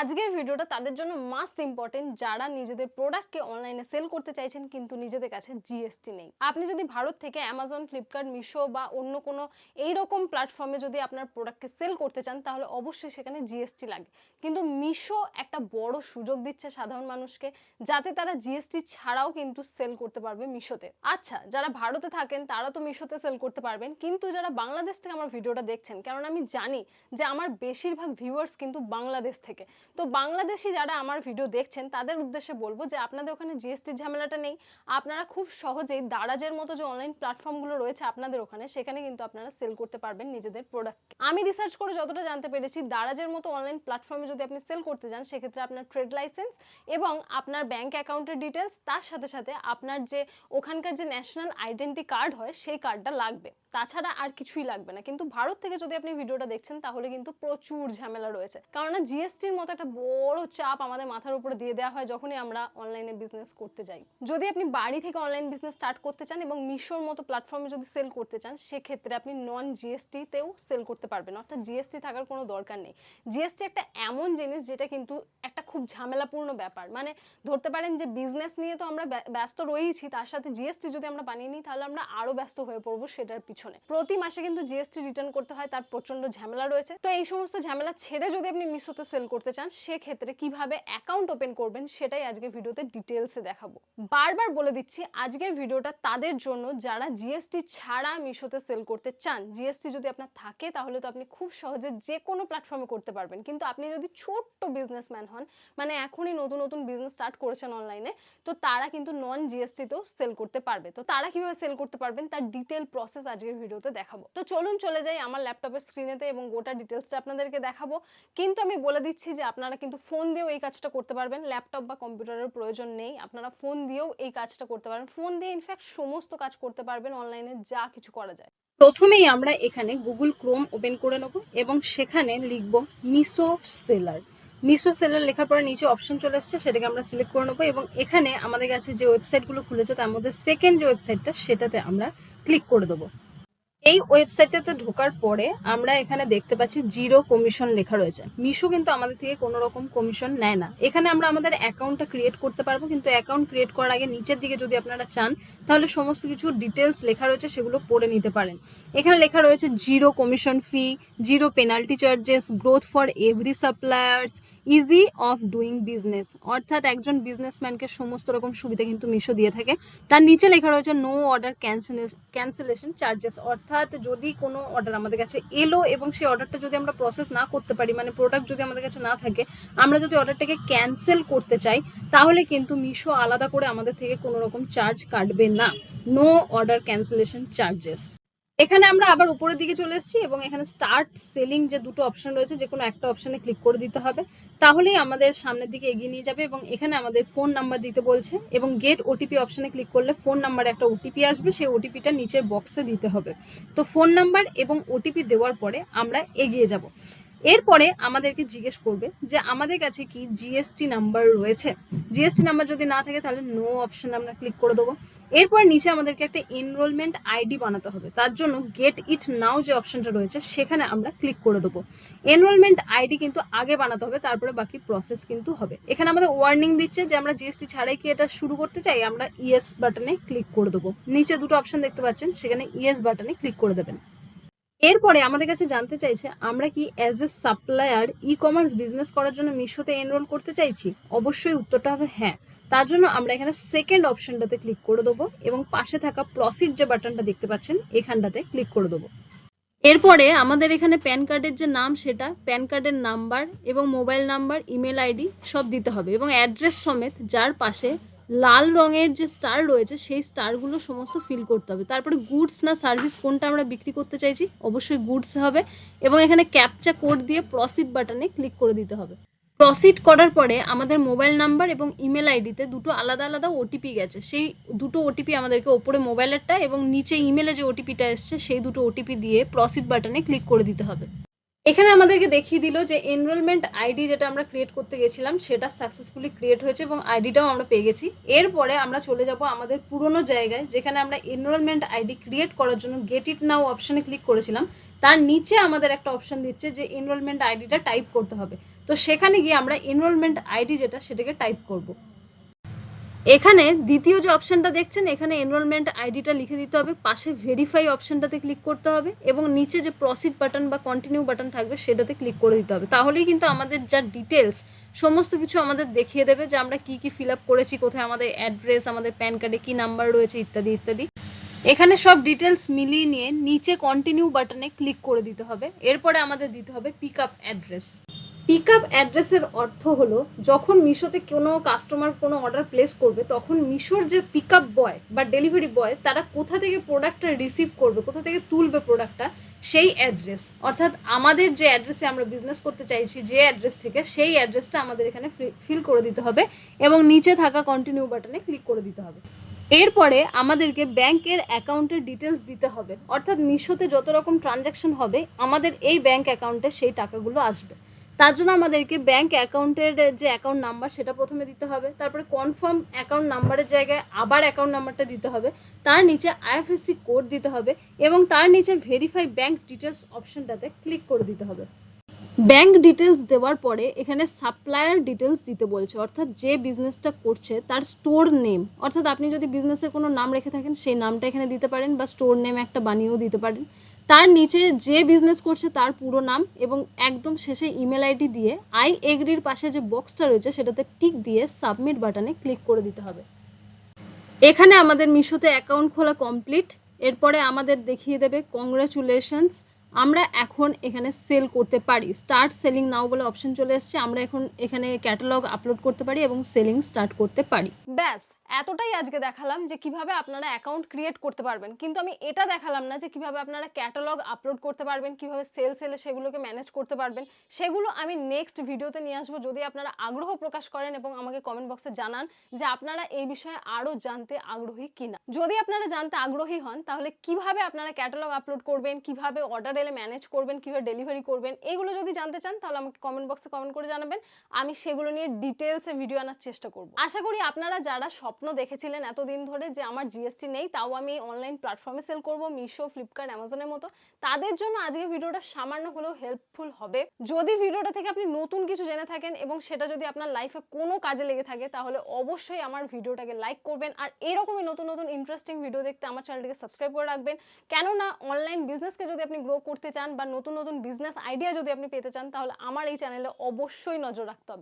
আজকের ভিডিওটা তাদের জন্য মাস্ট ইম্পর্টেন্ট যারা নিজেদের প্রোডাক্টকে অনলাইনে সেল করতে চাইছেন কিন্তু নিজেদের কাছে জিএসটি নেই। আপনি যদি ভারত থেকে অ্যামাজন ফ্লিপকার্ট মিশো বা অন্য কোনো এইরকম প্ল্যাটফর্মে যদি আপনার প্রোডাক্টকে সেল করতে চান, তাহলে অবশ্যই সেখানে জিএসটি লাগে। কিন্তু মিশো একটা বড় সুযোগ দিচ্ছে সাধারণ মানুষকে, যাতে তারা জিএসটি ছাড়াও কিন্তু সেল করতে পারবে মিশোতে আচ্ছা যারা ভারতে থাকেন, তারা তো মিশোতে সেল করতে পারবেন, কিন্তু যারা বাংলাদেশ থেকে আমার ভিডিওটা দেখছেন কারণ আমি জানি যে আমার বেশিরভাগ ভিউয়ার্স কিন্তু বাংলাদেশ থেকে। তো বাংলাদেশি যারা আমার ভিডিও দেখছেন, তাদের উদ্দেশ্যে বলব যে আপনাদের ওখানে জিএসটির ঝামেলাটা নেই। আপনারা খুব সহজেই দারাজের মতো যে অনলাইন প্ল্যাটফর্মগুলো রয়েছে আপনাদের ওখানে, সেখানে কিন্তু আপনারা সেল করতে পারবেন নিজেদের প্রোডাক্ট আমি রিসার্চ করে যতটা জানতে পেরেছি, দারাজের মতো অনলাইন প্ল্যাটফর্মে যদি আপনি সেল করতে যান, সেক্ষেত্রে আপনার ট্রেড লাইসেন্স এবং আপনার ব্যাংক অ্যাকাউন্টের ডিটেলস তার সাথে সাথে আপনার যে ওখানকার যে ন্যাশনাল আইডেন্টি কার্ড হয়, সেই কার্ডটা লাগবে। তাছাড়া আর কিছুই লাগবে না। কিন্তু ভারত থেকে যদি আপনি ভিডিওটা দেখছেন, তাহলে কিন্তু প্রচুর ঝামেলা রয়েছে। কারণ জিএসটির মতো একটা বড় চাপ আমাদের মাথার উপরে দিয়ে দেওয়া হয় যখনই আমরা অনলাইনে বিজনেস করতে যাই। যদি আপনি বাড়ি থেকে অনলাইন বিজনেস স্টার্ট করতে চান এবং মিশোর মতো প্ল্যাটফর্মে যদি সেল করতে চান, সেক্ষেত্রে আপনি নন জিএসটিতেও সেল করতে পারবেন। অর্থাৎ জিএসটি থাকার কোনো দরকার নেই। জিএসটি একটা এমন জিনিস যেটা কিন্তু একটা খুব ঝামেলাপূর্ণ ব্যাপার। মানে ধরতে পারেন যে বিজনেস নিয়ে তো আমরা ব্য- ব্যস্ত রয়েইছি, তার সাথে জিএসটি যদি আমরা বানিয়ে নিই, তাহলে আমরা আরও ব্যস্ত হয়ে পড়ব সেটার পিছনে। প্রতি মাসে কিন্তু জিএসটি রিটার্ন করতে হয়, তার প্রচণ্ড ঝামেলা রয়েছে। তো এই সমস্ত ঝামেলা ছেড়ে যদি আপনি মিশোতে সেল করতে চান, সেক্ষেত্রে কীভাবে অ্যাকাউন্ট ওপেন করবেন সেটাই আজকে ভিডিওতে ডিটেলসে দেখাবো। বারবার বলে দিচ্ছি, আজকের ভিডিওটা তাদের জন্য, যারা জিএসটি ছাড়া মিশোতে সেল করতে চান জিএসটি যদি আপনার থাকে, তাহলে তো আপনি খুব সহজে যে কোনো প্ল্যাটফর্মে করতে পারবেন। কিন্তু আপনি যদি ছোট্ট বিজনেসম্যান হন মানে এখনই নতুন নতুন বিজনেস স্টার্ট করেছেন অনলাইনে তো তারা কিন্তু নন জিএসটিতেও সেল করতে পারবে। তো তারা কীভাবে সেল করতে পারবেন তার ডিটেল প্রসেস আজকের ভিডিওতে দেখাবো। তো চলুন চলে যাই আমার ল্যাপটপের স্ক্রিনেতে এবং গোটা ডিটেলসটা আপনাদেরকে দেখাবো। কিন্তু আমি বলে দিচ্ছি যে আপনারা কিন্তু ফোন দিয়েও এই কাজটা করতে পারবেন। ল্যাপটপ বা কম্পিউটারের প্রয়োজন নেই। আপনারা ফোন দিয়েও এই কাজটা করতে পারবেন। ফোন দিয়ে ইনফ্যাক্ট সমস্ত কাজ করতে পারবেন অনলাইনে যা কিছু করা যায়। প্রথমেই আমরা এখানে গুগল ক্রোম ওপেন করে নেব এবং সেখানে লিখব মিসো সেলার মিসো সেলার লেখার পরে নিচে অপশন চলে আসছে, সেটাকে আমরা সিলেক্ট করে নেব এবং এখানে আমাদের কাছে যে ওয়েবসাইটগুলো খুলেছে, তার মধ্যে সেকেন্ড যে ওয়েবসাইটটা সেটাতে আমরা ক্লিক করে দেবো। এই ওয়েবসাইটটাতে ঢোকার পরে আমরা এখানে দেখতে পাচ্ছি জিরো কমিশন লেখা রয়েছে। মিশো কিন্তু আমাদের থেকে কোনো রকম কমিশন নেয় না। এখানে আমরা আমাদের অ্যাকাউন্টটা ক্রিয়েট করতে পারব, কিন্তু অ্যাকাউন্ট ক্রিয়েট করার আগে নিচের দিকে যদি আপনারা চান, তাহলে সমস্ত কিছু ডিটেলস লেখা রয়েছে সেগুলো পড়ে নিতে পারেন। এখানে লেখা রয়েছে zero commission fee zero penalty charges growth for every suppliers easy of doing business অর্থাৎ একজন বিজনেসম্যানকে সমস্ত রকম সুবিধা কিন্তু মিশো দিয়ে থাকে। তার নিচে লেখা রয়েছে নো অর্ডার ক্যান্সেলেশন চার্জেস অর্থাৎ যদি কোনো অর্ডার আমাদের কাছে এলো এবং সেই অর্ডারটা যদি আমরা প্রসেস না করতে পারি মানে প্রোডাক্ট যদি আমাদের কাছে না থাকে, আমরা যদি অর্ডারটাকে ক্যান্সেল করতে চাই, তাহলে কিন্তু মিশো আলাদা করে আমাদের থেকে কোনো রকম চার্জ কাটবে না। নো অর্ডার ক্যান্সেলেশন চার্জেস এখানে আমরা আবার উপরের দিকে চলে এসেছি এবং এখানে স্টার্ট সেলিং যে দুটো অপশন রয়েছে, যে কোনো একটা অপশনে ক্লিক করে দিতে হবে। তাহলেই আমাদের সামনের দিকে এগিয়ে নিয়ে যাবে এবং এখানে আমাদের ফোন নাম্বার দিতে বলছে এবং গেট ওটিপি অপশনে ক্লিক করলে ফোন নাম্বারে একটা ওটিপি আসবে, সেই ওটিপিটা নিচের বক্সে দিতে হবে। তো ফোন নাম্বার এবং ওটিপি দেওয়ার পরে আমরা এগিয়ে যাব। এরপরে আমাদেরকে জিজ্ঞেস করবে যে আমাদের কাছে কি জিএসটি নাম্বার রয়েছে? জিএসটি নাম্বার যদি না থাকে, তাহলে নো অপশন আমরা ক্লিক করে দেবো। এরপর নিচে আমাদেরকে একটা এনরোলমেন্ট আইডি বানাতে হবে। তার জন্য গেট ইট নাও যে অপশনটা রয়েছে, সেখানে আমরা ক্লিক করে দেবো। এনরোলমেন্ট আইডি কিন্তু আগে বানাতে হবে, তারপরে বাকি প্রসেস কিন্তু হবে। এখানে আমাদের ওয়ার্নিং দিচ্ছে যে আমরা জিএসটি ছাড়াই কি এটা শুরু করতে চাই? আমরা ইয়েস বাটনে ক্লিক করে দেবো। নিচে দুটো অপশন দেখতে পাচ্ছেন, সেখানে ইয়েস বাটনে ক্লিক করে দেবেন। এরপরে আমাদের কাছে জানতে চাইছে, আমরা কি as a supplier e commerce business করার জন্য মিশোতে এনরোল করতে চাইছি? অবশ্যই উত্তরটা হবে হ্যাঁ। তার জন্য আমরা এখানে সেকেন্ড অপশনটাতে ক্লিক করে দেবো এবং পাশে থাকা প্রসিড যে বাটনটা দেখতে পাচ্ছেন, এখানটাতে ক্লিক করে দেবো। এরপরে আমাদের এখানে প্যান কার্ডের যে নাম সেটা প্যান কার্ডের নাম্বার এবং মোবাইল নাম্বার ইমেল আইডি সব দিতে হবে এবং অ্যাড্রেস সমেত যার পাশে লাল রঙের যে স্টার রয়েছে, সেই স্টারগুলো সমস্ত ফিল করতে হবে। তারপরে গুডস না সার্ভিস কোনটা আমরা বিক্রি করতে চাইছি, অবশ্যই গুডস হবে এবং এখানে ক্যাপচা কোড দিয়ে প্রসিড বাটনে ক্লিক করে দিতে হবে। প্রসিড করার পরে আমাদের মোবাইল নাম্বার এবং ইমেল আইডিতে দুটো আলাদা আলাদা ওটিপি গেছে। সেই দুটো ওটিপি আমাদেরকে ওপরে মোবাইলেরটা এবং নিচে ইমেলে যে ওটিপিটা এসছে, সেই দুটো ওটিপি দিয়ে প্রসিড বাটনে ক্লিক করে দিতে হবে। এখানে আমাদেরকে দেখিয়ে দিল যে এনরোলমেন্ট আইডি যেটা আমরা ক্রিয়েট করতে গেছিলাম, সেটা সাকসেসফুলি ক্রিয়েট হয়েছে এবং আইডিটাও আমরা পেয়ে গেছি। এরপরে আমরা চলে যাব আমাদের পুরনো জায়গায়, যেখানে আমরা এনরোলমেন্ট আইডি ক্রিয়েট করার জন্য গেট ইট নাও অপশানে ক্লিক করেছিলাম। তার নিচে আমাদের একটা অপশন দিচ্ছে যে এনরোলমেন্ট আইডিটা টাইপ করতে হবে। তো সেখানে গিয়ে আমরা এনরোলমেন্ট আইডি যেটা সেটাকে টাইপ করব। এখানে দ্বিতীয় যে অপশনটা দেখছেন, এখানে এনরোলমেন্ট আইডিটা লিখে দিতে হবে, পাশে ভেরিফাই অপশনটাতে ক্লিক করতে হবে এবং নিচে যে প্রসিড বাটন বা কন্টিনিউ বাটন থাকবে সেটাতে ক্লিক করে দিতে হবে। তাহলেই কিন্তু আমাদের যা ডিটেলস সমস্ত কিছু আমাদের দেখিয়ে দেবে যে আমরা কি কি ফিল আপ করেছি, কোথায় আমাদের অ্যাড্রেস আমাদের প্যান কার্ডে কি নাম্বার রয়েছে, ইত্যাদি ইত্যাদি। এখানে সব ডিটেলস মিলিয়ে নিয়ে নিচে কন্টিনিউ বাটনে ক্লিক করে দিতে হবে। এরপরে আমাদের দিতে হবে pick up address pick up অ্যাড্রেসের অর্থ হলো, যখন মিশোতে কোনো কাস্টমার কোনো অর্ডার প্লেস করবে, তখন মিশোর যে পিক আপ বয় বা ডেলিভারি বয় তারা কোথা থেকে প্রোডাক্টটা রিসিভ করবে, কোথা থেকে তুলবে প্রোডাক্টটা সেই অ্যাড্রেস অর্থাৎ আমাদের যে অ্যাড্রেসে আমরা বিজনেস করতে চাইছি, যে অ্যাড্রেস থেকে, সেই অ্যাড্রেসটা আমাদের এখানে ফিল করে দিতে হবে এবং নিচে থাকা কন্টিনিউ বাটনে ক্লিক করে দিতে হবে। এরপরে আমাদেরকে ব্যাংকের অ্যাকাউন্টের ডিটেলস দিতে হবে। অর্থাৎ মিশোতে যত রকম ট্রানজ্যাকশন হবে, আমাদের এই ব্যাংক অ্যাকাউন্টে সেই টাকাগুলো আসবে। তার জন্য আমাদেরকে ব্যাংক অ্যাকাউন্টের যে অ্যাকাউন্ট নাম্বার সেটা প্রথমে দিতে হবে, তারপরে কনফার্ম অ্যাকাউন্ট নাম্বারের জায়গায় আবার অ্যাকাউন্ট নাম্বারটা দিতে হবে, তার নিচে আইএফএসসি কোড দিতে হবে এবং তার নিচে ভেরিফাই ব্যাংক ডিটেলস অপশনটাতে ক্লিক করে দিতে হবে। ব্যাংক ডিটেলস দেওয়ার পরে এখানে সাপ্লায়ার ডিটেলস দিতে বলছে। অর্থাৎ যে বিজনেসটা করছে, তার স্টোর নেম অর্থাৎ আপনি যদি বিজনেসে কোনো নাম রেখে থাকেন, সেই নামটা এখানে দিতে পারেন বা স্টোর নেম একটা বানিয়েও দিতে পারেন। তার নিচে যে বিজনেস করছে, তার পুরো নাম এবং একদম শেষে ইমেল আইডি দিয়ে আই এগ্রির পাশে যে বক্সটা রয়েছে, সেটাতে টিক দিয়ে সাবমিট বাটনে ক্লিক করে দিতে হবে। এখানে আমাদের মিশোতে অ্যাকাউন্ট খোলা কমপ্লিট এরপরে আমাদের দেখিয়ে দেবে কংগ্রাচুলেশনস আমরা এখন এখানে সেল করতে পারি। স্টার্ট সেলিং নাও বলে অপশন চলে এসছে। আমরা এখন এখানে ক্যাটালগ আপলোড করতে পারি এবং সেলিং স্টার্ট করতে পারি। ব্যাস। এতটাই আজকে দেখালাম যে কীভাবে আপনারা অ্যাকাউন্ট ক্রিয়েট করতে পারবেন। কিন্তু আমি এটা দেখালাম না যে কীভাবে আপনারা ক্যাটালগ আপলোড করতে পারবেন, কীভাবে সেল সেলে সেগুলোকে ম্যানেজ করতে পারবেন। সেগুলো আমি নেক্সট ভিডিওতে নিয়ে আসব। যদি আপনারা আগ্রহ প্রকাশ করেন এবং আমাকে কমেন্ট বক্সে জানান যে আপনারা এই বিষয়ে আরও জানতে আগ্রহী কিনা। যদি আপনারা জানতে আগ্রহী হন, তাহলে কীভাবে আপনারা ক্যাটালগ আপলোড করবেন, কীভাবে অর্ডার এলে ম্যানেজ করবেন, কীভাবে ডেলিভারি করবেন, এগুলো যদি জানতে চান, তাহলে আমাকে কমেন্ট বক্সে কমেন্ট করে জানাবেন। আমি সেগুলো নিয়ে ডিটেলসে ভিডিও আনার চেষ্টা করব। আশা করি আপনারা যারা স্বপ্ন দেখেছিলেন এতদিন ধরে যে আমার জিএসটি নেই, তাও আমি অনলাইন প্ল্যাটফর্মে সেল করব মিশো ফ্লিপকার্ট অ্যামাজনের মতো। তাদের জন্য আজকে ভিডিওটা সামান্য হলেও হেল্পফুল হবে। যদি ভিডিওটা থেকে আপনি নতুন কিছু জেনে থাকেন এবং সেটা যদি আপনার লাইফে কোনো কাজে লেগে থাকে, তাহলে অবশ্যই আমার ভিডিওটাকে লাইক করবেন। আর এরকমই নতুন নতুন ইন্টারেস্টিং ভিডিও দেখতে আমার চ্যানেলটিকে সাবস্ক্রাইব করে রাখবেন। কেননা অনলাইন বিজনেসকে যদি আপনি গ্রো করতে চান বা নতুন নতুন বিজনেস আইডিয়া যদি আপনি পেতে চান, তাহলে আমার এই চ্যানেলে অবশ্যই নজর রাখতে হবে।